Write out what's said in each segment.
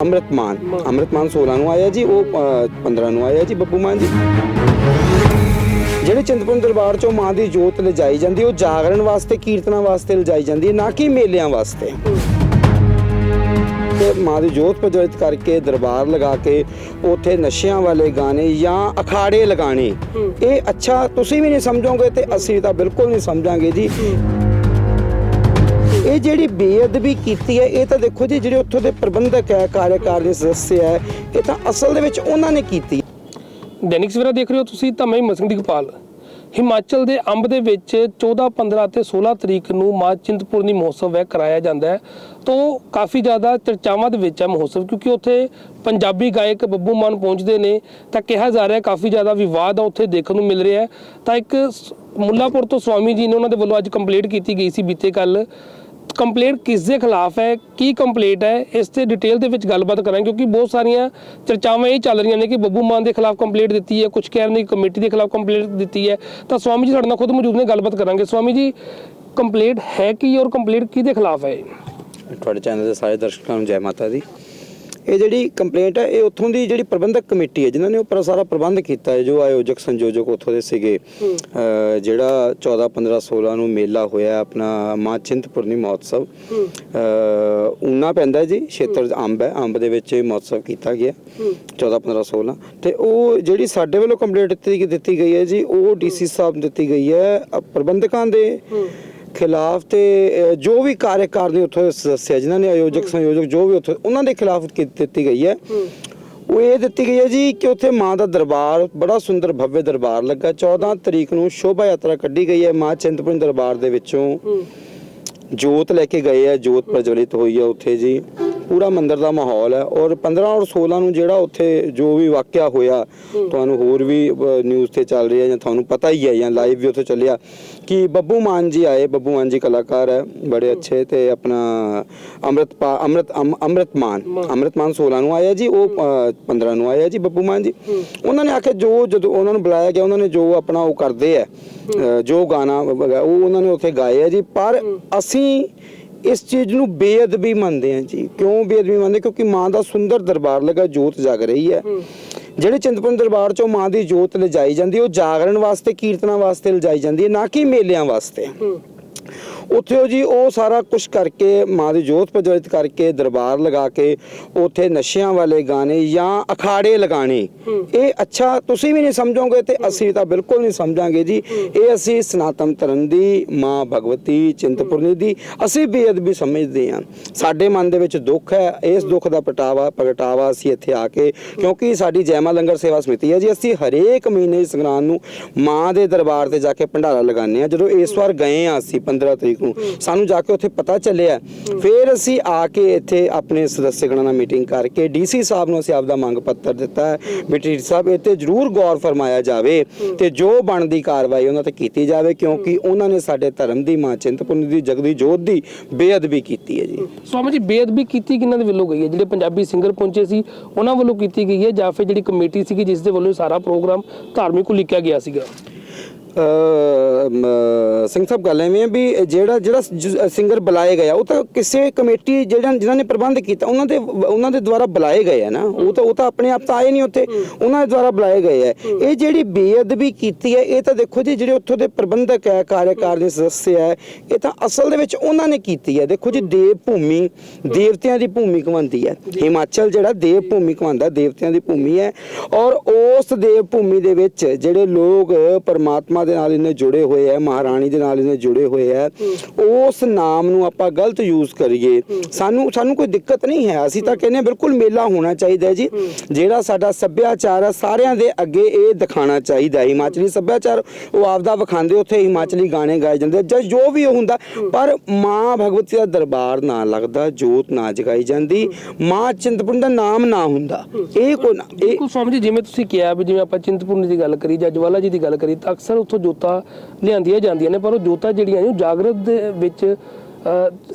ਅੰਮ੍ਰਿਤਮਾਨ ਅੰਮ੍ਰਿਤਮਾਨ 16 ਨੂੰ ਆਇਆ ਜੀ ਉਹ ਅ, 15 ਨੂੰ ਆਇਆ ਜੀ ਬੱਬੂ ਮਾਨ ਜੀ। ਜਿਹੜੇ ਚਿੰਤਪੁਰਨੀ ਦਰਬਾਰ ਚੋਂ ਮਾਂ ਦੀ ਜੋਤ ਲਿਜਾਈ ਜਾਂਦੀ ਉਹ ਜਾਗਰਣ ਵਾਸਤੇ ਕੀਰਤਨਾਂ ਵਾਸਤੇ ਲਿਜਾਈ ਜਾਂਦੀ ਹੈ ਨਾ ਕਿ ਮੇਲਿਆਂ ਵਾਸਤੇ। ਤੇ ਮਾਂ ਦੀ ਜੋਤ ਪ੍ਰਜਵਲਿਤ ਕਰਕੇ ਦਰਬਾਰ ਲਗਾ ਕੇ ਉਥੇ ਨਸ਼ਿਆਂ ਵਾਲੇ ਗਾਣੇ ਜਾਂ ਅਖਾੜੇ ਲਗਾਣੇ ਇਹ ਅੱਛਾ ਤੁਸੀਂ ਵੀ ਨਹੀਂ ਸਮਝੋਗੇ ਤੇ ਅਸੀਂ ਤਾਂ ਬਿਲਕੁਲ ਨਹੀਂ ਸਮਝਾਂਗੇ ਜੀ। ਇਹ ਜਿਹੜੀ ਬੇਅਦਬੀ ਕੀਤੀ ਹੈ, ਇਹ ਤਾਂ ਦੇਖੋ ਜੀ, ਜਿਹੜੇ ਉੱਥੋਂ ਦੇ ਪ੍ਰਬੰਧਕ ਹੈ, ਕਾਰਜਕਾਰ ਦੇ ਹੈ, ਇਹ ਤਾਂ ਅਸਲ ਦੇ ਵਿੱਚ ਉਹਨਾਂ ਨੇ ਕੀਤੀ। ਦੈਨਿਕ ਸਵੇਰਾ ਦੇਖ ਰਹੇ ਹੋ ਤੁਸੀਂ ਤਾਂ ਮੈਂ ਮਸਿੰਘ ਦੀਪਾਲ। ਹਿਮਾਚਲ ਦੇ ਅੰਬ ਦੇ ਵਿੱਚ 14 15 ਅਤੇ 16 ਤਰੀਕ ਨੂੰ ਮਾਂ ਚਿੰਤਪੁਰਨੀ ਮਹੋਤਸਵ ਹੈ, ਕਰਾਇਆ ਜਾਂਦਾ ਹੈ। ਤੋਂ ਕਾਫੀ ਜ਼ਿਆਦਾ ਚਰਚਾਵਾਂ ਦੇ ਵਿੱਚ ਹੈ ਮਹੋਤਸਵ, ਕਿਉਂਕਿ ਉੱਥੇ ਪੰਜਾਬੀ ਗਾਇਕ ਬੱਬੂ ਮਾਨ ਪਹੁੰਚਦੇ ਨੇ। ਤਾਂ ਕਿਹਾ ਜਾ ਰਿਹਾ ਕਾਫੀ ਜ਼ਿਆਦਾ ਵਿਵਾਦ ਆ ਉੱਥੇ ਦੇਖਣ ਨੂੰ ਮਿਲ ਰਿਹਾ ਹੈ। ਤਾਂ ਇੱਕ ਮੁੱਲਾਪੁਰ ਤੋਂ ਸਵਾਮੀ ਜੀ ਨੇ ਉਹਨਾਂ ਦੇ ਵੱਲੋਂ ਅੱਜ ਕੰਪਲੇਂਟ ਕੀਤੀ ਗਈ ਸੀ ਬੀਤੇ ਕੱਲ ਕੰਪਲੇਂਟ ਕਿਸ ਦੇ ਖਿਲਾਫ ਹੈ, ਕੀ ਕੰਪਲੇਂਟ ਹੈ, ਇਸ ਤੇ ਡਿਟੇਲ ਦੇ ਵਿੱਚ ਗੱਲਬਾਤ ਕਰਾਂਗੇ, ਕਿਉਂਕਿ ਬਹੁਤ ਸਾਰੀਆਂ ਚਰਚਾਵਾਂ ਇਹ ਚੱਲ ਰਹੀਆਂ ਨੇ ਕਿ ਬੱਬੂ ਮਾਨ ਦੇ ਖਿਲਾਫ ਕੰਪਲੇਂਟ ਦਿੱਤੀ ਹੈ ਕੁਝ ਕਹਿ ਰਹੇ ਨੇ ਕਮੇਟੀ ਦੇ ਖਿਲਾਫ ਕੰਪਲੇਂਟ ਦਿੱਤੀ ਹੈ। ਤਾਂ ਸਵਾਮੀ ਜੀ ਸਾਡੇ ਨਾਲ ਖੁਦ ਮੌਜੂਦ ਨੇ, ਗੱਲਬਾਤ ਕਰਾਂਗੇ। ਸਵਾਮੀ ਜੀ ਕੰਪਲੇਂਟ ਹੈ ਕੀ ਔਰ ਕੰਪਲੇਂਟ ਕਿਹਦੇ ਖਿਲਾਫ ਹੈ? ਤੁਹਾਡੇ ਚੈਨਲ ਦੇ ਸਾਰੇ ਦਰਸ਼ਕਾਂ ਨੂੰ ਜੈ ਮਾਤਾ ਦੀ। ਇਹ ਜਿਹੜੀ ਕੰਪਲੇਂਟ ਹੈ ਇਹ ਉੱਥੋਂ ਦੀ ਜਿਹੜੀ ਪ੍ਰਬੰਧਕ ਕਮੇਟੀ ਹੈ ਜਿਨ੍ਹਾਂ ਨੇ ਉੱਪਰ ਸਾਰਾ ਪ੍ਰਬੰਧ ਕੀਤਾ ਹੈ ਜੋ ਆਯੋਜਕ ਸੰਯੋਜਕ ਉੱਥੋਂ ਦੇ ਸੀਗੇ। ਜਿਹੜਾ 14 15 16 ਨੂੰ ਮੇਲਾ ਹੋਇਆ ਆਪਣਾ ਮਾਂ ਚਿੰਤਪੁਰਨੀ ਮਹੋਤਸਵ। ਊਨਾ ਪੈਂਦਾ ਜੀ ਖੇਤਰ ਅੰਬ ਹੈ ਅੰਬ ਦੇ ਵਿੱਚ ਇਹ ਮਹੋਤਸਵ ਕੀਤਾ ਗਿਆ। 14 15 16 ਤੇ ਉਹ ਜਿਹੜੀ ਸਾਡੇ ਵੱਲੋਂ ਕੰਪਲੇਂਟ ਦਿੱਤੀ ਗਈ ਹੈ ਜੀ ਉਹ ਡੀਸੀ ਸਾਹਿਬ ਨੂੰ ਦਿੱਤੀ ਗਈ ਹੈ ਪ੍ਰਬੰਧਕਾਂ ਦੇ। ਖਿਲਾਫ ਤੇ ਜੋ ਵੀ ਕਾਰਜਕਾਰ ਨੇ ਉੱਥੋਂ ਸਦੱਸਿਆ ਜਿਨ੍ਹਾਂ ਨੇ ਆਯੋਜਕ ਸੰਯੋਜਕ ਜੋ ਵੀ ਉੱਥੇ ਉਹਨਾਂ ਦੇ ਖਿਲਾਫ ਦਿੱਤੀ ਗਈ ਹੈ? ਉਹ ਇਹ ਦਿੱਤੀ ਗਈ ਹੈ ਜੀ ਕਿ ਉੱਥੇ ਮਾਂ ਦਾ ਦਰਬਾਰ ਬੜਾ ਸੁੰਦਰ ਭव्य ਦਰਬਾਰ ਲੱਗਾ। 14 ਤਰੀਕ ਨੂੰ ਸ਼ੋਭਾ ਯਾਤਰਾ ਕੱਢੀ ਗਈ ਹੈ ਮਾਂ ਚਿੰਤਪੁਰਨੀ ਦਰਬਾਰ ਦੇ ਵਿੱਚੋਂ। ਜੋਤ ਲੈ ਕੇ ਗਏ ਆ ਜੋਤ ਪ੍ਰਜਵਲਿਤ ਹੋਈ ਹੈ ਉੱਥੇ ਜੀ। ਪੂਰਾ ਮੰਦਿਰ ਦਾ ਮਾਹੌਲ ਹੈ ਔਰ 15 ਔਰ 16 ਨੂੰ ਜਿਹੜਾ ਉੱਥੇ ਜੋ ਵੀ ਵਾਕਿਆ ਹੋਇਆ ਤੁਹਾਨੂੰ ਹੋਰ ਵੀ ਨਿਊਜ਼ ਤੇ ਚੱਲ ਰਿਹਾ ਜਾਂ ਤੁਹਾਨੂੰ ਪਤਾ ਹੀ ਹੈ ਜਾਂ ਲਾਈਵ ਵੀ ਉੱਥੇ ਚੱਲਿਆ ਕਿ ਬੱਬੂ ਮਾਨ ਜੀ ਆਏ ਬੱਬੂ ਮਾਨ ਜੀ ਕਲਾਕਾਰ ਹੈ ਬੜੇ ਅੱਛੇ ਤੇ ਆਪਣਾ ਅੰਮ੍ਰਿਤਪਾ ਅੰਮ੍ਰਿਤ ਅਮ- ਅੰਮ੍ਰਿਤਮਾਨ ਅੰਮ੍ਰਿਤਮਾਨ 16 ਨੂੰ ਆਇਆ ਜੀ ਉਹ ਅ, 15 ਨੂੰ ਆਇਆ ਜੀ ਬੱਬੂ ਮਾਨ ਜੀ। ਉਹਨਾਂ ਨੇ ਆਖਿਆ ਜੋ ਜਦੋਂ ਉਹਨਾਂ ਨੂੰ ਬੁਲਾਇਆ ਗਿਆ ਉਹਨਾਂ ਨੇ ਜੋ ਆਪਣਾ ਉਹ ਕਰਦੇ ਆ ਜੋ ਗਾਣਾ ਉਹ ਉਹਨਾਂ ਨੇ ਉੱਥੇ ਗਾਏ ਆ ਜੀ ਪਰ ਅਸੀਂ ਇਸ ਚੀਜ਼ ਨੂੰ ਬੇਅਦਬੀ ਮੰਨਦੇ ਆ ਜੀ। ਕਿਉਂ ਬੇਅਦਬੀ ਮੰਨਦੇ? ਕਿਉਂਕਿ ਮਾਂ ਦਾ ਸੁੰਦਰ ਦਰਬਾਰ ਲਗਾ ਜੋਤ ਜਗ ਰਹੀ ਹੈ। ਜਿਹੜੇ ਚਿੰਤਪੁਰਨੀ ਦਰਬਾਰ ਚੋਂ ਮਾਂ ਦੀ ਜੋਤ ਲਿਜਾਈ ਜਾਂਦੀ ਉਹ ਜਾਗਰਣ ਵਾਸਤੇ ਕੀਰਤਨਾਂ ਵਾਸਤੇ ਲਿਜਾਈ ਜਾਂਦੀ ਹੈ ਨਾ ਕਿ ਮੇਲਿਆਂ ਵਾਸਤੇ। ਉੱਥੇ ਉਹ ਜੀ ਉਹ ਸਾਰਾ ਕੁਝ ਕਰਕੇ ਮਾਂ ਦੀ ਜੋਤ ਪ੍ਰਜਵਲਿਤ ਕਰਕੇ ਦਰਬਾਰ ਲਗਾ ਕੇ ਉੱਥੇ ਨਸ਼ਿਆਂ ਵਾਲੇ ਗਾਣੇ ਜਾਂ ਅਖਾੜੇ ਲਗਾਣੇ ਇਹ ਅੱਛਾ ਤੁਸੀਂ ਵੀ ਨਹੀਂ ਸਮਝੋਗੇ ਤੇ ਅਸੀਂ ਤਾਂ ਬਿਲਕੁਲ ਨਹੀਂ ਸਮਝਾਂਗੇ ਜੀ। ਇਹ ਅਸੀਂ ਸਨਾਤਨ ਧਰਮ ਦੀ ਮਾਂ ਭਗਵਤੀ ਚਿੰਤਪੁਰਨੀ ਦੀ ਅਸੀਂ ਬੇਅਦਬੀ ਸਮਝਦੇ ਹਾਂ। ਸਾਡੇ ਮਨ ਦੇ ਵਿੱਚ ਦੁੱਖ ਹੈ ਇਸ ਦੁੱਖ ਦਾ ਪਟਾਵਾ ਪ੍ਰਗਟਾਵਾ ਅਸੀਂ ਇੱਥੇ ਆ ਕੇ ਕਿਉਂਕਿ ਸਾਡੀ ਜੈਮਾ ਲੰਗਰ ਸੇਵਾ ਸਮਿਤੀ ਹੈ ਜੀ ਅਸੀਂ ਹਰੇਕ ਮਹੀਨੇ ਸੰਗਰਾਂਦ ਨੂੰ ਮਾਂ ਦੇ ਦਰਬਾਰ ਤੇ ਜਾ ਕੇ ਭੰਡਾਰਾ ਲਗਾਉਂਦੇ ਆ ਜਦੋਂ ਇਸ ਵਾਰ ਗਏ ਆ ਅਸੀਂ 15 ਤਰੀਕ ਨੂੰ ਸਾਨੂੰ ਜਾ ਕੇ ਉੱਥੇ ਪਤਾ ਚੱਲਿਆ। ਫਿਰ ਅਸੀਂ ਆ ਕੇ ਇੱਥੇ ਆਪਣੇ ਸਦੱਸਿਆਗਣਾਂ ਨਾਲ ਮੀਟਿੰਗ ਕਰਕੇ ਡੀਸੀ ਸਾਹਿਬ ਨੂੰ ਅਸੀਂ ਆਪਦਾ ਮੰਗ ਪੱਤਰ ਦਿੱਤਾ ਵੀ ਸਾਹਿਬ ਤੇ ਜ਼ਰੂਰ ਗੌਰ ਫਰਮਾਇਆ ਜਾਵੇ ਤੇ ਜੋ ਬਣਦੀ ਕਾਰਵਾਈ ਉਹਨਾਂ ਤੇ ਕੀਤੀ ਜਾਵੇ ਕਿਉਂਕਿ ਉਹਨਾਂ ਨੇ ਸਾਡੇ ਧਰਮ ਦੀ ਮਾਂ ਚਿੰਤਪੁਰਨੀ ਦੀ ਜਗਦੀ ਜੋਤ ਦੀ ਬੇਅਦਬੀ ਕੀਤੀ ਹੈ ਜੀ। ਸਵਾਮੀ ਜੀ ਬੇਅਦਬੀ ਕੀਤੀ ਕਿਹਨਾਂ ਦੇ ਵੱਲੋਂ ਗਈ ਹੈ? ਜਿਹੜੇ ਪੰਜਾਬੀ ਸਿੰਗਰ ਪਹੁੰਚੇ ਸੀ ਉਹਨਾਂ ਵੱਲੋਂ ਕੀਤੀ ਗਈ ਹੈ ਜਾਂ ਫਿਰ ਜਿਹੜੀ ਕਮੇਟੀ ਸੀਗੀ ਜਿਸ ਦੇ ਵੱਲੋਂ ਸਾਰਾ ਪ੍ਰੋਗਰਾਮ ਧਾਰਮਿਕ ਉਲੀਕਿਆ ਗਿਆ ਸੀਗਾ? ਸਿੰਘ ਸਾਹਿਬ ਗੱਲ ਐਵੇਂ ਹੈ ਵੀ ਜਿਹੜਾ ਜਿਹੜਾ ਸਿੰਗਰ ਬੁਲਾਏ ਗਿਆ ਉਹ ਤਾਂ ਕਿਸੇ ਕਮੇਟੀ ਜਿਹੜਾ ਜਿਨ੍ਹਾਂ ਨੇ ਪ੍ਰਬੰਧ ਕੀਤਾ, ਉਹਨਾਂ ਦੇ ਉਹਨਾਂ ਦੇ ਦੁਆਰਾ ਬੁਲਾਏ ਗਏ ਆ ਨਾ। ਉਹ ਤਾਂ ਉਹ ਤਾਂ ਆਪਣੇ ਆਪ ਤਾਂ ਆਏ ਨਹੀਂ ਉੱਥੇ। ਉਹਨਾਂ ਦੇ ਦੁਆਰਾ ਬੁਲਾਏ ਗਏ ਆ। ਇਹ ਜਿਹੜੀ ਬੇਅਦਬੀ ਕੀਤੀ ਹੈ, ਇਹ ਤਾਂ ਦੇਖੋ ਜੀ, ਜਿਹੜੇ ਉੱਥੋਂ ਦੇ ਪ੍ਰਬੰਧਕ ਹੈ, ਕਾਰਜਕਾਰ ਦੇ ਸਦੱਸਿਆ ਹੈ, ਇਹ ਤਾਂ ਅਸਲ ਦੇ ਵਿੱਚ ਉਹਨਾਂ ਨੇ ਕੀਤੀ ਹੈ। ਦੇਖੋ ਜੀ, ਦੇਵ ਭੂਮੀ, ਦੇਵਤਿਆਂ ਦੀ ਭੂਮੀ ਕਮਾਉਂਦੀ ਹੈ। ਹਿਮਾਚਲ ਜਿਹੜਾ ਦੇਵ ਭੂਮੀ ਕਮਾਉਂਦਾ, ਦੇਵਤਿਆਂ ਦੀ ਭੂਮੀ ਹੈ। ਔਰ ਉਸ ਦੇਵ ਭੂਮੀ ਦੇ ਵਿੱਚ ਜਿਹੜੇ ਲੋਕ ਪਰਮਾਤਮਾ ਦੇ ਨਾਲ ਇਹਨੇ ਜੁੜੇ ਹੋਏ ਹੈ ਮਹਾਰਾਣੀ ਦੇ ਨਾਲ ਇਹਨੇ ਜੁੜੇ ਹੋਏ ਹੈ ਉਸ ਨਾਮ ਨੂੰ ਆਪਾਂ ਗਲਤ ਯੂਜ਼ ਕਰੀਏ। ਸਾਨੂੰ ਸਾਨੂੰ ਕੋਈ ਦਿੱਕਤ ਨਹੀਂ ਹੈ। ਅਸੀਂ ਤਾਂ ਕਹਿੰਦੇ ਬਿਲਕੁਲ ਮੇਲਾ ਹੋਣਾ ਚਾਹੀਦਾ ਜੀ। ਜਿਹੜਾ ਸਾਡਾ ਸੱਭਿਆਚਾਰ ਹੈ ਸਾਰਿਆਂ ਦੇ ਅੱਗੇ ਇਹ ਦਿਖਾਣਾ ਚਾਹੀਦਾ ਹਿਮਾਚਲੀ ਸੱਭਿਆਚਾਰ, ਉਹ ਆਪਦਾ ਵਿਖਾਉਂਦੇ, ਉੱਥੇ ਹਿਮਾਚਲੀ ਗਾਣੇ ਗਾਏ ਜਾਂਦੇ ਜਾਂ ਜੋ ਵੀ ਉਹ ਹੁੰਦਾ, ਪਰ ਮਾਂ ਭਗਵਤੀ ਦਾ ਦਰਬਾਰ ਨਾ ਲੱਗਦਾ, ਜੋਤ ਨਾ ਜਗਾਈ ਜਾਂਦੀ। ਮਾਂ ਚਿੰਤਪੁਰਨੀ ਦਾ ਨਾਮ ਨਾ ਹੁੰਦਾ। ਇਹ ਕੋਈ ਨਾ ਬਿਲਕੁਲ ਸਵਾਮੀ ਜਿਵੇਂ ਤੁਸੀਂ ਕਿਹਾ ਵੀ ਜਿਵੇਂ ਆਪਾਂ ਚਿੰਤਪੁਰਨੀ ਦੀ ਗੱਲ ਕਰੀ ਜਾਂ ਜਵਾਲਾ ਜੀ ਦੀ ਗੱਲ ਕਰੀ, ਤਾਂ ਅਕਸਰ ਉੱਥੋਂ ਜੋਤਾਂ ਲਿਆਂਦੀਆਂ ਜਾਂਦੀਆਂ ਨੇ ਪਰ ਉਹ ਜੋਤਾਂ ਜਿਹੜੀਆਂ ਨੇ ਉਹ ਜਾਗਰਤ ਦੇ ਵਿੱਚ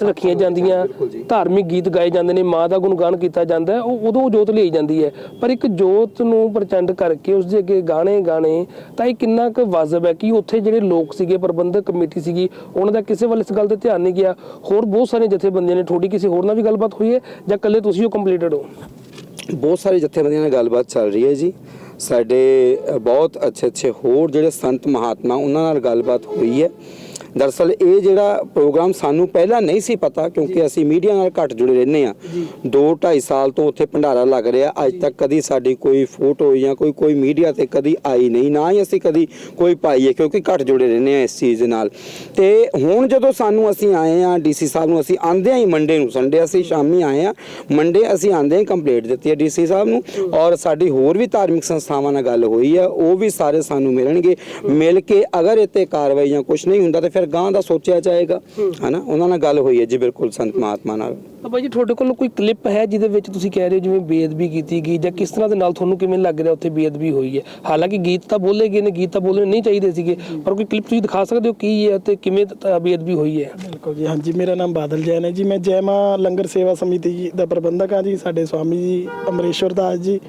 ਰੱਖੀਆਂ ਜਾਂਦੀਆਂ। ਧਾਰਮਿਕ ਗੀਤ ਗਾਏ ਜਾਂਦੇ ਨੇ ਮਾਂ ਦਾ ਗੁਣਗਾਨ ਕੀਤਾ ਜਾਂਦਾ ਉਹ ਉਦੋਂ ਜੋਤ ਲਈ ਜਾਂਦੀ ਹੈ। ਪਰ ਇੱਕ ਜੋਤ ਨੂੰ ਪ੍ਰਚੰਡ ਕਰਕੇ ਉਸ ਦੇ ਅੱਗੇ ਗਾਣੇ ਗਾਣੇ ਤਾਂ ਇਹ ਕਿੰਨਾ ਕੁ ਵਾਜਬ ਹੈ ਕਿ ਉੱਥੇ ਜਿਹੜੇ ਲੋਕ ਸੀਗੇ ਪ੍ਰਬੰਧਕ ਕਮੇਟੀ ਸੀਗੀ ਉਹਨਾਂ ਦਾ ਕਿਸੇ ਵੱਲ ਇਸ ਗੱਲ ਤੇ ਧਿਆਨ ਨਹੀਂ ਗਿਆ। ਹੋਰ ਬਹੁਤ ਸਾਰੇ ਜਥੇਬੰਦੀਆਂ ਨੇ ਥੋੜੀ ਕਿਸੇ ਹੋਰ ਨਾਲ ਵੀ ਗੱਲਬਾਤ ਹੋਈ ਹੈ ਜਾਂ ਇਕੱਲੇ ਤੁਸੀਂ ਉਹ ਕੰਪਲੀਟਡ ਹੋ? ਬਹੁਤ ਸਾਰੇ ਜਥੇਬੰਦੀਆਂ ਨਾਲ ਗੱਲਬਾਤ ਚੱਲ ਰਹੀ ਹੈ ਜੀ। ਸਾਡੇ ਬਹੁਤ ਅੱਛੇ ਅੱਛੇ ਹੋਰ ਜਿਹੜੇ ਸੰਤ ਮਹਾਤਮਾ ਉਹਨਾਂ ਨਾਲ ਗੱਲਬਾਤ ਹੋਈ ਹੈ। ਦਰਅਸਲ ਇਹ ਜਿਹੜਾ ਪ੍ਰੋਗਰਾਮ ਸਾਨੂੰ ਪਹਿਲਾਂ ਨਹੀਂ ਸੀ ਪਤਾ ਕਿਉਂਕਿ ਅਸੀਂ ਮੀਡੀਆ ਨਾਲ ਘੱਟ ਜੁੜੇ ਰਹਿੰਦੇ ਆ 2 2.5 ਸਾਲ ਤੋਂ ਉੱਥੇ ਭੰਡਾਰਾ ਲੱਗ ਰਿਹਾ। ਅੱਜ ਤੱਕ ਕਦੀ ਸਾਡੀ ਕੋਈ ਫੋਟੋ ਜਾਂ ਕੋਈ ਕੋਈ ਮੀਡੀਆ ਤੇ ਕਦੀ ਆਈ ਨਹੀਂ ਨਾ ਹੀ ਅਸੀਂ ਕਦੀ ਕੋਈ ਪਾਈ ਹੈ ਕਿਉਂਕਿ ਘੱਟ ਜੁੜੇ ਰਹਿੰਦੇ ਆ ਇਸ ਚੀਜ਼ ਨਾਲ। ਤੇ ਹੁਣ ਜਦੋਂ ਸਾਨੂੰ ਅਸੀਂ ਆਏ ਆ ਡੀਸੀ ਸਾਹਿਬ ਨੂੰ ਅਸੀਂ ਆਂਦੇ ਹੀ ਮੰਡੇ ਨੂੰ ਸੰਡੇ ਅਸੀਂ ਸ਼ਾਮੀ ਆਏ ਆ ਮੰਡੇ ਅਸੀਂ ਆਂਦੇ ਹੀ ਕੰਪਲੀਟ ਦਿੱਤੀ ਹੈ ਡੀਸੀ ਸਾਹਿਬ ਨੂੰ। ਔਰ ਸਾਡੀ ਹੋਰ ਵੀ ਧਾਰਮਿਕ ਸੰਸਥਾਵਾਂ ਨਾਲ ਗੱਲ ਹੋਈ ਹੈ ਉਹ ਵੀ ਸਾਰੇ ਸਾਨੂੰ ਮਿਲਣਗੇ। ਮਿਲ ਕੇ ਅਗਰ ਇੱਥੇ ਕਾਰਵਾਈ ਜਾਂ ਕੁਝ ਨਹੀਂ ਹੁੰਦਾ ਤੇ ਫਿਰ ਗਾਂ ਦਾ ਸੋਚਿਆ ਜਾਏਗਾ, ਹਨਾ, ਉਹਨਾਂ ਨਾਲ ਗੱਲ ਹੋਈ ਹੈ ਜੀ ਬਿਲਕੁਲ ਸੰਤ ਮਹਾਤਮਾ ਨਾਲ। ਤਾਂ ਬਾਈ ਜੀ ਤੁਹਾਡੇ ਕੋਲ ਕੋਈ ਕਲਿੱਪ ਹੈ ਜਿਹਦੇ ਵਿੱਚ ਤੁਸੀਂ ਕਹਿ ਰਹੇ ਹੋ ਜਿਵੇਂ ਬੇਅਦਬੀ ਕੀਤੀ ਗਈ ਜਾਂ ਕਿਸ ਤਰ੍ਹਾਂ ਦੇ ਨਾਲ ਤੁਹਾਨੂੰ ਕਿਵੇਂ ਲੱਗ ਰਿਹਾ ਉੱਥੇ ਬੇਅਦਬੀ ਹੋਈ ਹੈ? ਹਾਲਾਂਕਿ ਗੀਤ ਤਾਂ ਬੋਲੇ ਗਏ ਨੇ, ਗੀਤ ਤਾਂ ਬੋਲਣੇ ਨਹੀਂ ਚਾਹੀਦੇ ਸੀਗੇ, ਪਰ ਕੋਈ ਕਲਿੱਪ ਤੁਸੀਂ ਦਿਖਾ ਸਕਦੇ ਹੋ ਕੀ ਹੈ ਤੇ ਕਿਵੇਂ ਬੇਅਦਬੀ ਹੋਈ ਹੈ? ਬਿਲਕੁਲ ਜੀ, ਹਾਂਜੀ, ਮੇਰਾ ਨਾਮ ਬਾਦਲ ਜੈਨ ਹੈ ਜੀ। ਮੈਂ ਜੈਮਾ ਲੰਗਰ ਸੇਵਾ ਸਮਿਤੀ ਜੀ ਦਾ ਪ੍ਰਬੰਧਕ ਹਾਂ ਜੀ, ਸਾਡੇ ਸਵਾਮੀ ਜੀ ਅਮਰੇਸ਼ਵਰ ਦਾਸ ਜੀ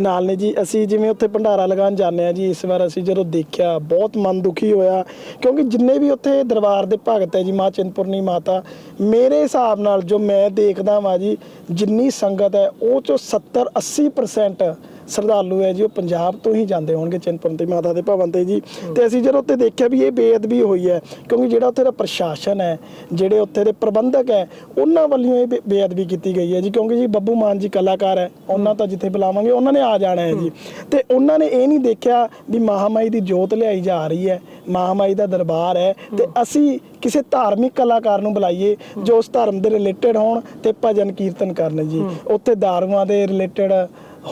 ਨਾਲ ਨੇ ਜੀ। ਅਸੀਂ ਜਿਵੇਂ ਉੱਥੇ ਭੰਡਾਰਾ ਲਗਾਉਣ ਜਾਂਦੇ ਆ ਜੀ, ਇਸ ਵਾਰ ਅਸੀਂ ਜਦੋਂ ਦੇਖਿਆ, ਬਹੁਤ ਮਨ ਦੁਖੀ ਹੋਇਆ, ਕਿਉਂਕਿ ਜਿੰਨੇ ਵੀ ਉੱਥੇ ਦਰਬਾਰ ਦੇ ਭਗਤ ਹੈ ਜੀ, ਮਾਂ ਚਿੰਤਪੁਰਨੀ ਮਾਤਾ, ਮੇਰੇ ਹਿਸਾਬ ਨਾਲ ਜੋ ਮੈਂ ਦੇਖਦਾ ਵਾਂ ਜੀ ਜਿੰਨੀ ਸੰਗਤ ਹੈ ਉਹ ਚੋਂ 70 80% ਸ਼ਰਧਾਲੂ ਹੈ ਜੀ ਉਹ ਪੰਜਾਬ ਤੋਂ ਹੀ ਜਾਂਦੇ ਹੋਣਗੇ ਚਿੰਤਪੁਰਨੀ ਮਾਤਾ ਦੇ ਭਵਨ ਤੇ ਜੀ। ਤੇ ਅਸੀਂ ਜਦੋਂ ਉੱਥੇ ਦੇਖਿਆ ਵੀ ਇਹ ਬੇਅਦਬੀ ਹੋਈ ਹੈ ਕਿਉਂਕਿ ਜਿਹੜਾ ਉੱਥੇ ਦਾ ਪ੍ਰਸ਼ਾਸਨ ਹੈ ਜਿਹੜੇ ਉੱਥੇ ਦੇ ਪ੍ਰਬੰਧਕ ਹੈ ਉਹਨਾਂ ਵੱਲੋਂ ਇਹ ਬੇਅਦਬੀ ਕੀਤੀ ਗਈ ਹੈ ਜੀ ਕਿਉਂਕਿ ਜੀ ਬੱਬੂ ਮਾਨ ਜੀ ਕਲਾਕਾਰ ਹੈ ਉਹਨਾਂ ਤਾਂ ਜਿੱਥੇ ਬੁਲਾਵਾਂਗੇ ਉਹਨਾਂ ਨੇ ਆ ਜਾਣਾ ਹੈ ਜੀ। ਤੇ ਉਹਨਾਂ ਨੇ ਇਹ ਨਹੀਂ ਦੇਖਿਆ ਵੀ ਮਹਾਮਾਈ ਦੀ ਜੋਤ ਲਿਆਈ ਜਾ ਰਹੀ ਹੈ ਮਹਾਮਾਈ ਦਾ ਦਰਬਾਰ ਹੈ। ਤੇ ਅਸੀਂ ਕਿਸੇ ਧਾਰਮਿਕ ਕਲਾਕਾਰ ਨੂੰ ਬੁਲਾਈਏ ਜੋ ਉਸ ਧਰਮ ਦੇ ਰਿਲੇਟਡ ਹੋਣ ਤੇ ਭਜਨ ਕੀਰਤਨ ਕਰਨ ਜੀ। ਉੱਥੇ ਦਾਰੂਆਂ ਦੇ ਰਿਲੇਟਡ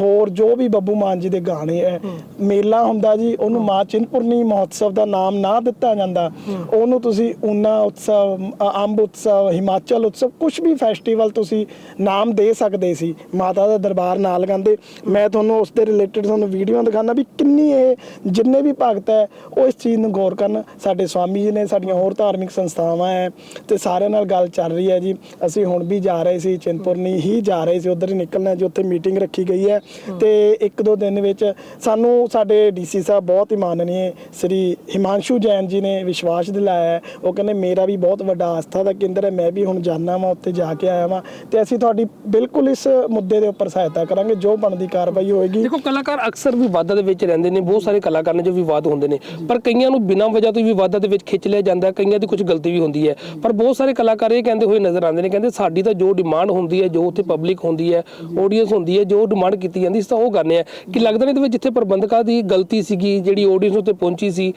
ਹੋਰ ਜੋ ਵੀ ਬੱਬੂ ਮਾਨ ਜੀ ਦੇ ਗਾਣੇ ਹੈ। ਮੇਲਾ ਹੁੰਦਾ ਜੀ ਉਹਨੂੰ ਮਾਂ ਚਿੰਤਪੁਰਨੀ ਮਹੋਤਸਵ ਦਾ ਨਾਮ ਨਾ ਦਿੱਤਾ ਜਾਂਦਾ। ਉਹਨੂੰ ਤੁਸੀਂ ਊਨਾ ਉਤਸਵ ਅੰਬ ਉਤਸਵ ਹਿਮਾਚਲ ਉਤਸਵ ਕੁਝ ਵੀ ਫੈਸਟੀਵਲ ਤੁਸੀਂ ਨਾਮ ਦੇ ਸਕਦੇ ਸੀ ਮਾਤਾ ਦਾ ਦਰਬਾਰ ਨਾ ਲਗਾਉਂਦੇ ਮੈਂ ਤੁਹਾਨੂੰ ਉਸ ਦੇ ਰਿਲੇਟਡ ਤੁਹਾਨੂੰ ਵੀਡੀਓ ਦਿਖਾਣਾ ਵੀ ਕਿੰਨੀ ਇਹ ਜਿੰਨੇ ਵੀ ਭਗਤ ਹੈ ਉਹ ਇਸ ਚੀਜ਼ ਨੂੰ ਗੌਰ ਕਰਨ। ਸਾਡੇ ਸਵਾਮੀ ਜੀ ਨੇ ਸਾਡੀਆਂ ਹੋਰ ਧਾਰਮਿਕ ਸੰਸਥਾਵਾਂ ਹੈ ਤੇ ਸਾਰਿਆਂ ਨਾਲ ਗੱਲ ਚੱਲ ਰਹੀ ਹੈ ਜੀ। ਅਸੀਂ ਹੁਣ ਵੀ ਜਾ ਰਹੇ ਸੀ ਚਿੰਤਪੁਰਨੀ ਹੀ ਜਾ ਰਹੇ ਸੀ ਉਧਰ ਹੀ ਨਿਕਲਣਾ ਜੀ ਉੱਥੇ ਮੀਟਿੰਗ ਰੱਖੀ ਗਈ ਹੈ ਤੇ ਇੱਕ ਦੋ ਦਿਨ ਵਿੱਚ ਸਾਨੂੰ ਸਾਡੇ ਡੀਸੀ ਸਾਹਿਬ ਬਹੁਤ ਹੀ ਮਾਨਨੀਏ ਸ੍ਰੀ ਹਿਮਾਂਸ਼ੂ ਜੈਨ ਜੀ ਨੇ ਵਿਸ਼ਵਾਸ ਦਿਲਾਇਆ ਉਹ ਕਹਿੰਦੇ, ਮੇਰਾ ਵੀ ਬਹੁਤ ਵੱਡਾ ਆਸਥਾ ਦਾ ਕੇਂਦਰ ਹੈ, ਮੈਂ ਵੀ ਹੁਣ ਜਾਣਾ ਵਾਂ, ਉੱਥੇ ਜਾ ਕੇ ਆਇਆ ਵਾਂ ਤੇ ਅਸੀਂ ਤੁਹਾਡੀ ਬਿਲਕੁਲ ਇਸ ਮੁੱਦੇ ਦੇ ਉੱਪਰ ਸਹਾਇਤਾ ਕਰਾਂਗੇ, ਜੋ ਬਣਦੀ ਕਾਰਵਾਈ ਹੋਏਗੀ। ਦੇਖੋ, ਕਲਾਕਾਰ ਅਕਸਰ ਵੀ ਵਿਵਾਦਾਂ ਦੇ ਵਿੱਚ ਰਹਿੰਦੇ ਨੇ, ਬਹੁਤ ਸਾਰੇ ਕਲਾਕਾਰ ਨੇ ਜੋ ਵੀ ਵਿਵਾਦ ਹੁੰਦੇ ਨੇ, ਪਰ ਕਈਆਂ ਨੂੰ ਬਿਨਾਂ ਵਜ੍ਹਾ ਤੋਂ ਵੀ ਵਿਵਾਦਾਂ ਦੇ ਵਿੱਚ ਖਿੱਚ ਲਿਆ ਜਾਂਦਾ ਹੈ, ਕਈਆਂ ਦੀ ਕੁਝ ਗਲਤੀ ਵੀ ਹੁੰਦੀ ਹੈ। ਪਰ ਬਹੁਤ ਸਾਰੇ ਕਲਾਕਾਰ ਇਹ ਕਹਿੰਦੇ ਹੋਏ ਨਜ਼ਰ ਆਉਂਦੇ ਨੇ, ਕਹਿੰਦੇ ਸਾਡੀ ਤਾਂ ਜੋ ਡਿਮਾਂਡ ਹੁੰਦੀ ਹੈ, ਜੋ ਉੱਥੇ ਪਬਲਿਕ ਹੁੰਦੀ ਹੈ ਆਡੀਅנס ਹੁੰਦੀ ਹੈ, ਜੋ ਡਿਮਾਂਡ ਕੀਤੀ ਜਾਂਦੀ ਸੀ ਤਾਂ ਉਹ ਕਰਨੇ ਆ। ਕਿ ਲੱਗਦਾ ਨਹੀਂ ਇਹਦੇ ਜਿੱਥੇ ਪ੍ਰਬੰਧਕਾਂ ਦੀ ਗਲਤੀ ਸੀਗੀ, ਜਿਹੜੀ ਆਡੀਅנס ਉੱਤੇ ਪਹੁੰਚੀ ਸੀ,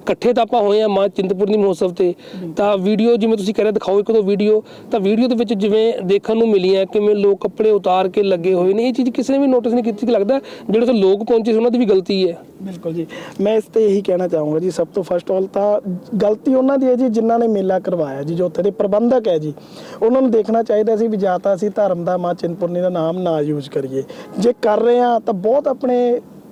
ਇਕੱਠੇ ਤਾਂ ਆਪਾਂ ਹੋਏ ਆ ਮਾਂ ਚਿੰਤਪੁਰਨੀ ਮਹੋਤਸਵ ਤੇ, ਤਾਂ ਵੀਡੀਓ ਜਿਵੇਂ ਤੁਸੀਂ ਕਹਿ ਰਹੇ ਦਿਖਾਓ ਇੱਕ ਦੋ ਵੀਡੀਓ ਤਾਂ ਵੀਡੀਓ ਦੇ ਵਿੱਚ ਜਿਵੇਂ ਦੇਖਣ ਨੂੰ ਮਿਲੀਆਂ, ਕਿਵੇਂ ਲੋਕ ਕੱਪੜੇ ਉਤਾਰ ਕੇ ਲੱਗੇ ਹੋਏ ਨੇ, ਇਹ ਚੀਜ਼ ਕਿਸੇ ਨੇ ਵੀ ਨੋਟਿਸ ਨਹੀਂ ਕੀਤੀ, ਕਿ ਲੱਗਦਾ ਜਿਹੜੇ ਉੱਥੇ ਲੋਕ ਪਹੁੰਚੇ ਉਹਨਾਂ ਦੀ ਵੀ ਗਲਤੀ ਹੈ। ਬਿਲਕੁਲ ਜੀ। ਮੈਂ ਇਸ ਤੇ ਇਹੀ ਕਹਿਣਾ ਚਾਹੂੰਗਾ ਜੀ, ਸਭ ਤੋਂ ਫਸਟ ਆਲ ਤਾਂ ਗਲਤੀ ਉਹਨਾਂ ਦੀ ਹੈ ਜੀ, ਜਿਨ੍ਹਾਂ ਨੇ ਮੇਲਾ ਕਰਵਾਇਆ ਜੀ, ਜੋ ਉੱਥੇ ਦੇ ਪ੍ਰਬੰਧਕ ਹੈ ਜੀ। ਉਹਨਾਂ ਨੂੰ ਦੇਖਣਾ ਚਾਹੀਦਾ ਸੀ ਵੀ ਜਾਂ ਤਾਂ ਅਸੀਂ ਧਰਮ ਦਾ ਮਾਂ ਚਿੰਤਪੁਰਨੀ ਦਾ ਨਾਮ ਨਾ ਯੂਜ਼ ਕਰੀਏ। ਜੇ ਕਰ ਰਹੇ ਆ ਤਾਂ ਬਹੁਤ ਆਪਣੇ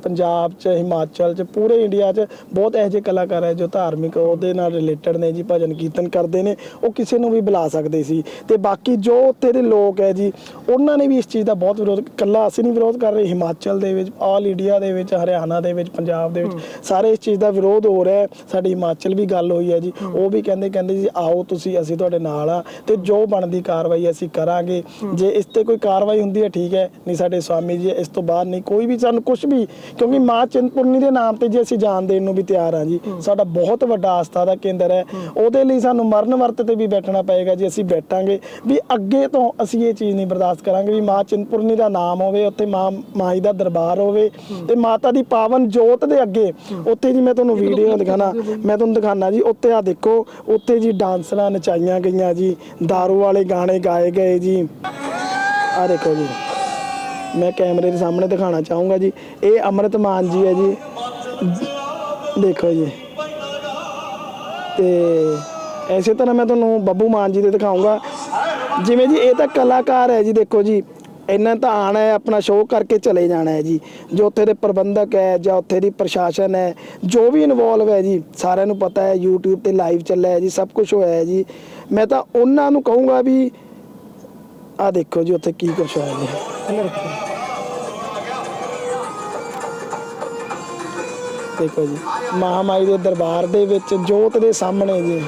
ਪੰਜਾਬ 'ਚ ਹਿਮਾਚਲ 'ਚ ਪੂਰੇ ਇੰਡੀਆ 'ਚ ਬਹੁਤ ਇਹੋ ਜਿਹੇ ਕਲਾਕਾਰ ਹੈ ਜੋ ਧਾਰਮਿਕ ਉਹਦੇ ਨਾਲ ਰਿਲੇਟਡ ਨੇ ਜੀ ਭਜਨ ਕੀਰਤਨ ਕਰਦੇ ਨੇ ਉਹ ਕਿਸੇ ਨੂੰ ਵੀ ਬੁਲਾ ਸਕਦੇ ਸੀ। ਤੇ ਬਾਕੀ ਜੋ ਉੱਥੇ ਦੇ ਲੋਕ ਹੈ ਜੀ ਉਹਨਾਂ ਨੇ ਵੀ ਇਸ ਚੀਜ਼ ਦਾ ਬਹੁਤ ਵਿਰੋਧ ਕੱਲਾ ਅਸੀਂ ਨਹੀਂ ਵਿਰੋਧ ਕਰ ਰਹੇ ਹਿਮਾਚਲ ਦੇ ਵਿੱਚ ਆਲ ਇੰਡੀਆ ਦੇ ਵਿੱਚ ਹਰਿਆਣਾ ਦੇ ਵਿੱਚ ਪੰਜਾਬ ਦੇ ਵਿੱਚ ਸਾਰੇ ਇਸ ਚੀਜ਼ ਦਾ ਵਿਰੋਧ ਹੋ ਰਿਹਾ ਹੈ। ਸਾਡੀ ਹਿਮਾਚਲ ਵੀ ਗੱਲ ਹੋਈ ਹੈ ਜੀ ਉਹ ਵੀ ਕਹਿੰਦੇ ਕਹਿੰਦੇ ਜੀ ਆਓ ਤੁਸੀਂ ਅਸੀਂ ਤੁਹਾਡੇ ਨਾਲ ਆ ਤੇ ਜੋ ਬਣਦੀ ਕਾਰਵਾਈ ਅਸੀਂ ਕਰਾਂਗੇ। ਜੇ ਇਸ ਤੇ ਕੋਈ ਕਾਰਵਾਈ ਹੁੰਦੀ ਹੈ ਠੀਕ ਹੈ। ਨਹੀਂ ਸਾਡੇ ਸਵਾਮੀ ਜੀ ਇਸ ਤੋਂ ਬਾਅਦ ਨਹੀਂ ਕੋਈ ਵੀ ਸਾਨੂੰ ਕੁਝ ਵੀ ਕਿਉਂਕਿ ਮਾਂ ਚਿੰਤਪੁਰਨੀ ਦੇ ਨਾਮ ਤੇ ਜੇ ਅਸੀਂ ਜਾਨ ਦੇਣ ਨੂੰ ਵੀ ਤਿਆਰ ਹਾਂ ਜੀ ਸਾਡਾ ਬਹੁਤ ਵੱਡਾ ਆਸਥਾ ਦਾ ਕੇਂਦਰ ਹੈ। ਉਹਦੇ ਲਈ ਸਾਨੂੰ ਮਰਨ ਵਰਤ ਤੇ ਵੀ ਬੈਠਣਾ ਪਏਗਾ ਜੀ ਅਸੀਂ ਬੈਠਾਂਗੇ। ਵੀ ਅੱਗੇ ਤੋਂ ਅਸੀਂ ਇਹ ਚੀਜ਼ ਨਹੀਂ ਬਰਦਾਸ਼ਤ ਕਰਾਂਗੇ ਵੀ ਮਾਂ ਚਿੰਤਪੁਰਨੀ ਦਾ ਨਾਮ ਹੋਵੇ ਉੱਥੇ ਮਾਂ ਮਾਈ ਦਾ ਦਰਬਾਰ ਹੋਵੇ ਤੇ ਮਾਤਾ ਦੀ ਪਾਵਨ ਜੋਤ ਦੇ ਅੱਗੇ ਉੱਥੇ ਜੀ ਮੈਂ ਤੁਹਾਨੂੰ ਵੀਡੀਓ ਦਿਖਾਣਾ ਮੈਂ ਤੁਹਾਨੂੰ ਦਿਖਾਣਾ ਜੀ ਉੱਤੇ ਆ ਦੇਖੋ ਉੱਥੇ ਜੀ ਡਾਂਸਰਾਂ ਨਚਾਈਆਂ ਗਈਆਂ ਜੀ दारू ਵਾਲੇ ਗਾਣੇ ਗਾਏ ਗਏ ਜੀ। ਆ ਦੇਖੋ ਜੀ। ਮੈਂ ਕੈਮਰੇ ਦੇ ਸਾਹਮਣੇ ਦਿਖਾਣਾ ਚਾਹੂੰਗਾ ਜੀ। ਇਹ ਅੰਮ੍ਰਿਤ ਮਾਨ ਜੀ ਹੈ ਜੀ। ਦੇਖੋ ਜੀ। ਤੇ ਐਸੇ ਤਰ੍ਹਾਂ ਮੈਂ ਤੁਹਾਨੂੰ ਬੱਬੂ ਮਾਨ ਜੀ ਦੇ ਦਿਖਾਉਂਗਾ ਜਿਵੇਂ ਜੀ, ਇਹ ਤਾਂ ਕਲਾਕਾਰ ਹੈ ਜੀ, ਦੇਖੋ ਜੀ। ਇਹਨਾਂ ਤਾਂ ਆਣਾ ਹੈ, ਆਪਣਾ ਸ਼ੋਅ ਕਰਕੇ ਚਲੇ ਜਾਣਾ ਹੈ ਜੀ। ਜੋ ਉੱਥੇ ਦੇ ਪ੍ਰਬੰਧਕ ਹੈ ਜਾਂ ਉੱਥੇ ਦੀ ਪ੍ਰਸ਼ਾਸਨ ਹੈ, ਜੋ ਵੀ ਇਨਵੋਲਵ ਹੈ ਜੀ, ਸਾਰਿਆਂ ਨੂੰ ਪਤਾ ਹੈ, YouTube ਤੇ ਲਾਈਵ ਚੱਲਿਆ ਹੈ ਜੀ, ਸਭ ਕੁਝ ਹੋਇਆ ਹੈ ਜੀ। ਮੈਂ ਤਾਂ ਉਹਨਾਂ ਨੂੰ ਕਹੂੰਗਾ ਵੀ ਆ ਦੇਖੋ ਜੀ ਉੱਥੇ ਕੀ ਕੁਝ ਹੋਇਆ ਜੀ ਦੇਖੋ ਜੀ ਮਹਾਮਾਈ ਦੇ ਦਰਬਾਰ ਦੇ ਵਿੱਚ ਜੋਤ ਦੇ ਸਾਹਮਣੇ ਜੀ।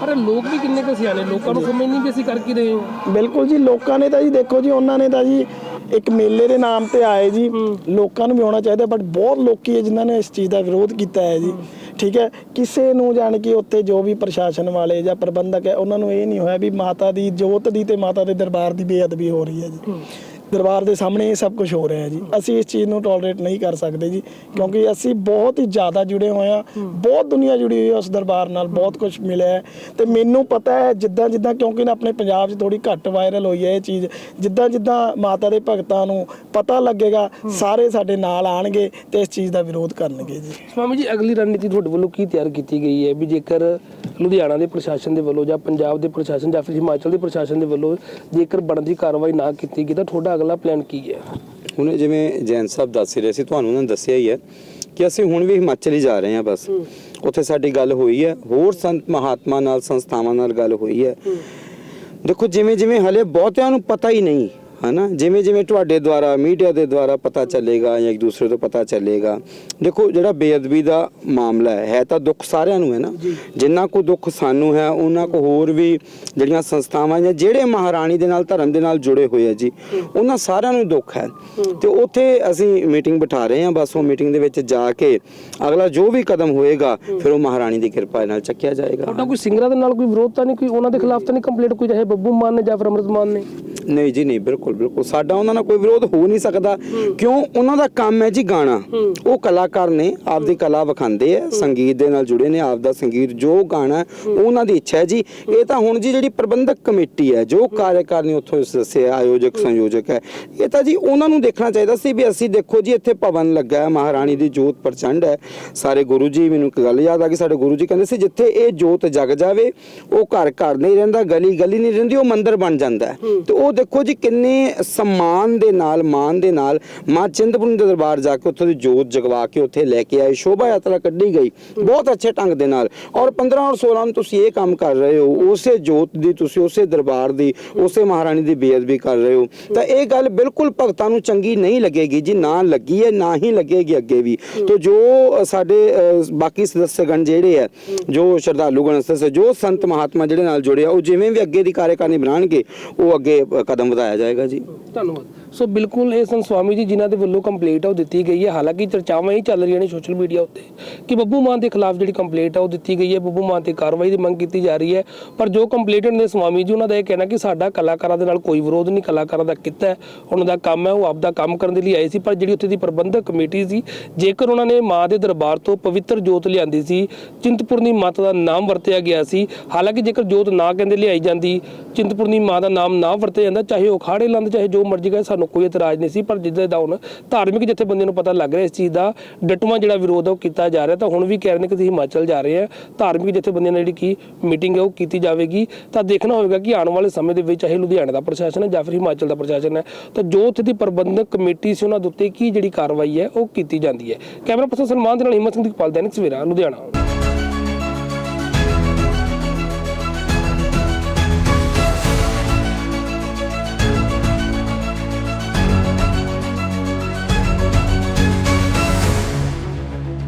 ਪਰ ਲੋਕ ਵੀ ਕਿੰਨੇ ਕੁ ਸਿਆਣੇ ਲੋਕਾਂ ਨੂੰ ਸਮਝ ਨਹੀਂ ਵੀ ਅਸੀਂ ਕਰ ਕੀ ਰਹੇ ਹਾਂ। ਬਿਲਕੁਲ ਜੀ ਲੋਕਾਂ ਨੇ ਤਾਂ ਜੀ ਦੇਖੋ ਜੀ ਉਹਨਾਂ ਨੇ ਤਾਂ ਜੀ ਇੱਕ ਮੇਲੇ ਦੇ ਨਾਮ ਤੇ ਆਏ ਜੀ। ਲੋਕਾਂ ਨੂੰ ਵੀ ਆਉਣਾ ਚਾਹੀਦਾ ਬਟ ਬਹੁਤ ਲੋਕੀ ਹੈ ਜਿਨ੍ਹਾਂ ਨੇ ਇਸ ਚੀਜ਼ ਦਾ ਵਿਰੋਧ ਕੀਤਾ ਹੈ ਜੀ। ਠੀਕ ਹੈ? ਕਿਸੇ ਨੂੰ ਜਾਣ ਕਿ ਉੱਥੇ ਜੋ ਵੀ ਪ੍ਰਸ਼ਾਸਨ ਵਾਲੇ ਜਾਂ ਪ੍ਰਬੰਧਕ ਹੈ, ਉਹਨਾਂ ਨੂੰ ਇਹ ਨਹੀਂ ਹੋਇਆ ਵੀ ਮਾਤਾ ਦੀ ਜੋਤ ਦੀ ਤੇ ਮਾਤਾ ਦੇ ਦਰਬਾਰ ਦੀ ਬੇਅਦਬੀ ਹੋ ਰਹੀ ਹੈ ਜੀ। ਦਰਬਾਰ ਦੇ ਸਾਹਮਣੇ ਇਹ ਸਭ ਕੁਝ ਹੋ ਰਿਹਾ ਹੈ ਜੀ। ਅਸੀਂ ਇਸ ਚੀਜ਼ ਨੂੰ ਟੋਲਰੇਟ ਨਹੀਂ ਕਰ ਸਕਦੇ ਜੀ, ਕਿਉਂਕਿ ਅਸੀਂ ਬਹੁਤ ਹੀ ਜ਼ਿਆਦਾ ਜੁੜੇ ਹੋਏ ਆ ਬਹੁਤ ਦੁਨੀਆ ਜੁੜੀ ਹੋਈ ਹੈ ਉਸ ਦਰਬਾਰ ਨਾਲ, ਬਹੁਤ ਕੁਝ ਮਿਲਿਆ ਹੈ। ਤੇ ਮੈਨੂੰ ਪਤਾ ਹੈ, ਜਿੱਦਾਂ ਜਿੱਦਾਂ ਕਿਉਂਕਿ ਨਾ ਆਪਣੇ ਪੰਜਾਬ 'ਚ ਥੋੜੀ ਘੱਟ ਵਾਇਰਲ ਹੋਈ ਹੈ ਇਹ ਚੀਜ਼, ਜਿੱਦਾਂ ਜਿੱਦਾਂ ਮਾਤਾ ਦੇ ਭਗਤਾਂ ਨੂੰ ਪਤਾ ਲੱਗੇਗਾ, ਸਾਰੇ ਸਾਡੇ ਨਾਲ ਆਣਗੇ ਤੇ ਇਸ ਚੀਜ਼ ਦਾ ਵਿਰੋਧ ਕਰਨਗੇ ਜੀ। ਸਵਾਮੀ ਜੀ, ਅਗਲੀ ਰਣਨੀਤੀ ਤੁਹਾਡੇ ਵੱਲੋਂ ਕੀ ਤਿਆਰ ਕੀਤੀ ਗਈ ਹੈ? ਵੀ ਜੇਕਰ ਲੁਧਿਆਣਾ ਦੇ ਪ੍ਰਸ਼ਾਸਨ ਦੇ ਵੱਲੋਂ ਜਾਂ ਪੰਜਾਬ ਦੇ ਪ੍ਰਸ਼ਾਸਨ ਜਾਂ ਫਿਰ ਹਿਮਾਚਲ ਦੇ ਪ੍ਰਸ਼ਾਸਨ ਦੇ ਵੱਲੋਂ ਜੇਕਰ ਬਣਦੀ ਕਾਰਵਾਈ ਨਾ ਕੀਤੀ ਗਈ, ਤਾਂ ਤੁਹਾਡਾ ਅਗਲਾ ਪਲਾਨ ਕੀ ਹੈ? ਹੁਣ ਜਿਵੇਂ ਜੈਨ ਸਾਹਿਬ ਦੱਸ ਰਹੇ ਸੀ ਤੁਹਾਨੂੰ ਉਹਨਾਂ ਨੇ ਦੱਸਿਆ ਹੀ ਹੈ ਕਿ ਅਸੀਂ ਹੁਣ ਵੀ ਹਿਮਾਚਲ ਹੀ ਜਾ ਰਹੇ ਹਾਂ ਬਸ। ਉੱਥੇ ਸਾਡੀ ਗੱਲ ਹੋਈ ਹੈ ਹੋਰ ਸੰਤ ਮਹਾਤਮਾ ਨਾਲ ਸੰਸਥਾਵਾਂ ਨਾਲ ਗੱਲ ਹੋਈ ਹੈ। ਦੇਖੋ ਜਿਵੇਂ ਜਿਵੇਂ ਹਲੇ ਬਹੁਤਿਆਂ ਨੂੰ ਪਤਾ ਹੀ ਨਹੀਂ ਹਨਾ? ਜਿਵੇਂ ਜਿਵੇਂ ਤੁਹਾਡੇ ਦੁਆਰਾ ਮੀਡੀਆ ਦੇ ਦੁਆਰਾ ਪਤਾ ਚੱਲੇਗਾ ਜਾਂ ਇੱਕ ਦੂਸਰੇ ਤੋਂ ਪਤਾ ਚੱਲੇਗਾ। ਦੇਖੋ ਜਿਹੜਾ ਬੇਅਦਬੀ ਦਾ ਮਾਮਲਾ ਹੈ ਹੈ ਤਾਂ ਦੁੱਖ ਸਾਰਿਆਂ ਨੂੰ ਹੈ ਨਾ? ਜਿੰਨਾ ਕੋ ਦੁੱਖ ਸਾਨੂੰ ਹੈ ਉਹਨਾਂ ਕੋ ਹੋਰ ਵੀ ਜਿਹੜੀਆਂ ਸੰਸਥਾਵਾਂ ਜਾਂ ਜਿਹੜੇ ਮਹਾਰਾਣੀ ਦੇ ਨਾਲ ਧਰਮ ਦੇ ਨਾਲ ਜੁੜੇ ਹੋਏ ਆ ਜੀ ਉਹਨਾਂ ਸਾਰਿਆਂ ਨੂੰ ਦੁੱਖ ਹੈ। ਤੇ ਉੱਥੇ ਅਸੀਂ ਮੀਟਿੰਗ ਬਿਠਾ ਰਹੇ ਹਾਂ ਬਸ ਉਹ ਮੀਟਿੰਗ ਦੇ ਵਿੱਚ ਜਾ ਕੇ ਅਗਲਾ ਜੋ ਵੀ ਕਦਮ ਹੋਏਗਾ ਫਿਰ ਉਹ ਮਹਾਰਾਣੀ ਦੀ ਕਿਰਪਾ ਨਾਲ ਚੱਕਿਆ ਜਾਏਗਾ। ਤੁਹਾਡਾ ਕੋਈ ਸਿੰਗਰਾਂ ਦੇ ਨਾਲ ਕੋਈ ਵਿਰੋਧ ਤਾਂ ਨਹੀਂ ਕੋਈ ਉਹਨਾਂ ਦੇ ਖਿਲਾਫ ਤਾਂ ਨਹੀਂ ਕੰਪਲੇਂਟ ਕੋਈ ਚਾਹੇ ਬੱਬੂ ਮਾਨ ਨੇ ਜਾਂ ਫਿਰ ਅੰਮ੍ਰਿਤ ਮਾਨ ਨੇ? ਨਹੀਂ ਜੀ ਨਹੀਂ ਬਿਲਕੁਲ ਬਿਲਕੁਲ। ਸਾਡਾ ਉਹਨਾਂ ਨਾਲ ਕੋਈ ਵਿਰੋਧ ਹੋ ਨਹੀਂ ਸਕਦਾ। ਕਿਉਂ? ਉਹਨਾਂ ਦਾ ਕੰਮ ਹੈ ਜੀ ਗਾਣਾ। ਉਹ ਕਲਾਕਾਰ ਨੇ ਆਪਦੀ ਕਲਾ ਵਿਖਾਉਂਦੇ ਆ ਸੰਗੀਤ ਦੇ ਨਾਲ ਜੁੜੇ ਨੇ ਆਪਦਾ ਸੰਗੀਤ ਜੋ ਗਾਣਾ ਉਹਨਾਂ ਦੀ ਇੱਛਾ ਹੈ ਜੀ। ਇਹ ਤਾਂ ਹੁਣ ਜੀ ਜਿਹੜੀ ਪ੍ਰਬੰਧਕ ਕਮੇਟੀ ਹੈ ਜੋ ਕਾਰਜਕਾਰਨੀ ਉੱਥੋਂ ਦੱਸਿਆ ਆਯੋਜਕ ਸੰਯੋਜਕ ਹੈ ਇਹ ਤਾਂ ਜੀ ਉਹਨਾਂ ਨੂੰ ਦੇਖਣਾ ਚਾਹੀਦਾ ਸੀ ਵੀ ਅਸੀਂ ਦੇਖੋ ਜੀ ਇੱਥੇ ਭਵਨ ਲੱਗਾ ਹੈ ਮਹਾਰਾਣੀ ਦੀ ਜੋਤ ਪ੍ਰਚੰਡ ਹੈ। ਸਾਰੇ ਗੁਰੂ ਜੀ ਮੈਨੂੰ ਇੱਕ ਗੱਲ ਯਾਦ ਆ ਗਈ ਸਾਡੇ ਗੁਰੂ ਜੀ ਕਹਿੰਦੇ ਸੀ ਜਿੱਥੇ ਇਹ ਜੋਤ ਜਗ ਜਾਵੇ ਉਹ ਘਰ ਘਰ ਨਹੀਂ ਰਹਿੰਦਾ ਗਲੀ ਗਲੀ ਨਹੀਂ ਰਹਿੰਦੀ ਉਹ ਮੰਦਿਰ ਬਣ ਜਾਂਦਾ ਤੇ ਉਹ ਦੇਖੋ ਜੀ ਕਿੰਨੇ ਸਨਮਾਨ ਦੇ ਨਾਲ ਮਾਨ ਦੇ ਨਾਲ ਮਾਂ ਚਿੰਤਪੁਰਨੀ ਦੇ ਦਰਬਾਰ ਜਾ ਕੇ ਉੱਥੋਂ ਦੀ ਜੋਤ ਜਗਵਾ ਕੇ ਉੱਥੇ ਲੈ ਕੇ ਆਏ ਸ਼ੋਭਾ ਯਾਤਰਾ ਕੱਢੀ ਗਈ ਬਹੁਤ ਅੱਛੇ ਢੰਗ ਦੇ ਨਾਲ। ਔਰ 15 ਔਰ 16 ਨੂੰ ਤੁਸੀਂ ਇਹ ਕੰਮ ਕਰ ਰਹੇ ਹੋ ਉਸੇ ਜੋਤ ਦੀ ਤੁਸੀਂ ਉਸੇ ਦਰਬਾਰ ਦੀ ਉਸੇ ਮਹਾਰਾਣੀ ਦੀ ਬੇਅਦਬੀ ਕਰ ਰਹੇ ਹੋ। ਤਾਂ ਇਹ ਗੱਲ ਬਿਲਕੁਲ ਭਗਤਾਂ ਨੂੰ ਚੰਗੀ ਨਹੀਂ ਲੱਗੇਗੀ ਜੀ ਨਾ ਲੱਗੀ ਹੈ ਨਾ ਹੀ ਲੱਗੇਗੀ ਅੱਗੇ ਵੀ। ਤੋ ਜੋ ਸਾਡੇ ਅ, ਬਾਕੀ ਸਦੱਸਯਗਣ ਜਿਹੜੇ ਆ ਜੋ ਸ਼ਰਧਾਲੂ ਗਣ ਸਦੱਸ ਜੋ ਸੰਤ ਮਹਾਤਮਾ ਜਿਹੜੇ ਨਾਲ ਜੁੜੇ ਆ ਉਹ ਜਿਵੇਂ ਵੀ ਅੱਗੇ ਦੀ ਕਾਰਜਕਾਰਨੀ ਬਣਾਉਣਗੇ ਉਹ ਅੱਗੇ ਕਦਮ ਵਧਾਇਆ ਜਾਏਗਾ ਜੀ। ਧੰਨਵਾਦ। ਸੋ ਬਿਲਕੁਲ ਇਹ ਸਨ ਸਵਾਮੀ ਜੀ ਜਿਨ੍ਹਾਂ ਦੇ ਵੱਲੋਂ ਕੰਪਲੇਂਟ ਆ, ਉਹ ਦਿੱਤੀ ਗਈ ਹੈ। ਹਾਲਾਂਕਿ ਚਰਚਾਵਾਂ ਹੀ ਚੱਲ ਰਹੀਆਂ ਨੇ ਸੋਸ਼ਲ ਮੀਡੀਆ ਉੱਤੇ ਕਿ ਬੱਬੂ ਮਾਨ ਦੇ ਖਿਲਾਫ ਜਿਹੜੀ ਕੰਪਲੇਂਟ ਆ, ਉਹ ਦਿੱਤੀ ਗਈ ਹੈ। ਬੱਬੂ ਮਾਨ ਤੇ ਕਾਰਵਾਈ ਦੀ ਮੰਗ ਕੀਤੀ ਜਾ ਰਹੀ ਹੈ। ਪਰ ਜੋ ਕੰਪਲੇਂਟਡ ਨੇ ਸਵਾਮੀ ਜੀ, ਉਹਨਾਂ ਦਾ ਇਹ ਕਹਿਣਾ ਕਿ ਸਾਡਾ ਕਲਾਕਾਰਾਂ ਦੇ ਨਾਲ ਕੋਈ ਵਿਰੋਧ ਨਹੀਂ, ਕਲਾਕਾਰਾਂ ਦਾ ਕਿੱਤਾ ਉਹਨਾਂ ਦਾ ਕੰਮ ਹੈ, ਉਹ ਆਪਦਾ ਕੰਮ ਕਰਨ ਦੇ ਲਈ ਆਏ ਸੀ, ਪਰ ਜਿਹੜੀ ਉੱਥੇ ਦੀ ਪ੍ਰਬੰਧਕ ਕਮੇਟੀ ਸੀ, ਜੇਕਰ ਉਹਨਾਂ ਨੇ ਮਾਂ ਦੇ ਦਰਬਾਰ ਤੋਂ ਪਵਿੱਤਰ ਜੋਤ ਲਿਆਂਦੀ ਸੀ, ਚਿੰਤਪੁਰਨੀ ਮਾਤਾ ਦਾ ਨਾਮ ਵਰਤਿਆ ਗਿਆ ਸੀ। ਹਾਲਾਂਕਿ ਜੇਕਰ ਜੋਤ ਨਾ ਕਹਿੰਦੇ ਲਿਆਈ ਜਾਂਦੀ, ਚਿੰਤਪੁਰਨੀ ਮਾਂ ਦਾ ਨਾਮ ਨਾ ਵਰਤਿਆ ਜਾਂਦਾ, ਚਾਹੇ ਉਹ ਖਾੜੇ ਲੰਦ, ਚਾਹੇ ਜੋ ਮਰਜ਼ੀ ਕਰੇ ਸਾਨੂੰ ਕੋਈ ਇਤਰਾਜ਼ ਨਹੀਂ ਸੀ, ਪਰ ਜਿੱਦਾਂ ਦਾ ਹੁਣ ਧਾਰਮਿਕ ਜਥੇਬੰਦੀਆਂ ਨੂੰ ਪਤਾ ਲੱਗ ਰਿਹਾ ਇਸ ਚੀਜ਼ ਦਾ ਡਟਵਾ ਜਿਹੜਾ ਵਿਰੋਧ ਉਹ ਕੀਤਾ ਜਾ ਰਿਹਾ, ਤਾਂ ਹੁਣ ਵੀ ਕਹਿ ਰਹੇ ਨੇ ਕਿ ਅਸੀਂ ਹਿਮਾਚਲ ਜਾ ਰਹੇ ਹਾਂ ਧਾਰਮਿਕ ਜਥੇਬੰਦੀਆਂ ਨਾਲ ਜਿਹੜੀ ਕੀ ਮੀਟਿੰਗ ਹੈ ਉਹ ਕੀਤੀ ਜਾਵੇਗੀ। ਤਾਂ ਦੇਖਣਾ ਹੋਵੇਗਾ ਕਿ ਆਉਣ ਵਾਲੇ ਸਮੇਂ ਦੇ ਵਿੱਚ ਚਾਹੇ ਲੁਧਿਆਣਾ ਦਾ ਪ੍ਰਸ਼ਾਸਨ ਹੈ ਜਾਂ ਫਿਰ ਹਿਮਾਚਲ ਦਾ ਪ੍ਰਸ਼ਾਸਨ ਹੈ, ਤਾਂ ਜੋ ਉੱਥੇ ਦੀ ਪ੍ਰਬੰਧਕ ਕਮੇਟੀ ਸੀ ਉਹਨਾਂ ਦੇ ਉੱਤੇ ਕੀ ਜਿਹੜੀ ਕਾਰਵਾਈ ਹੈ ਉਹ ਕੀਤੀ ਜਾਂਦੀ ਹੈ। ਕੈਮਰਾ ਪਰਸਨ ਸਲਮਾਨ ਦੇ ਨਾਲ ਹਿੰਮਤ ਸਿੰਘ ਦੀ ਪਾਲ ਦੈਨਿਕ ਸਵੇਰਾ, ਲੁਧਿਆਣਾ।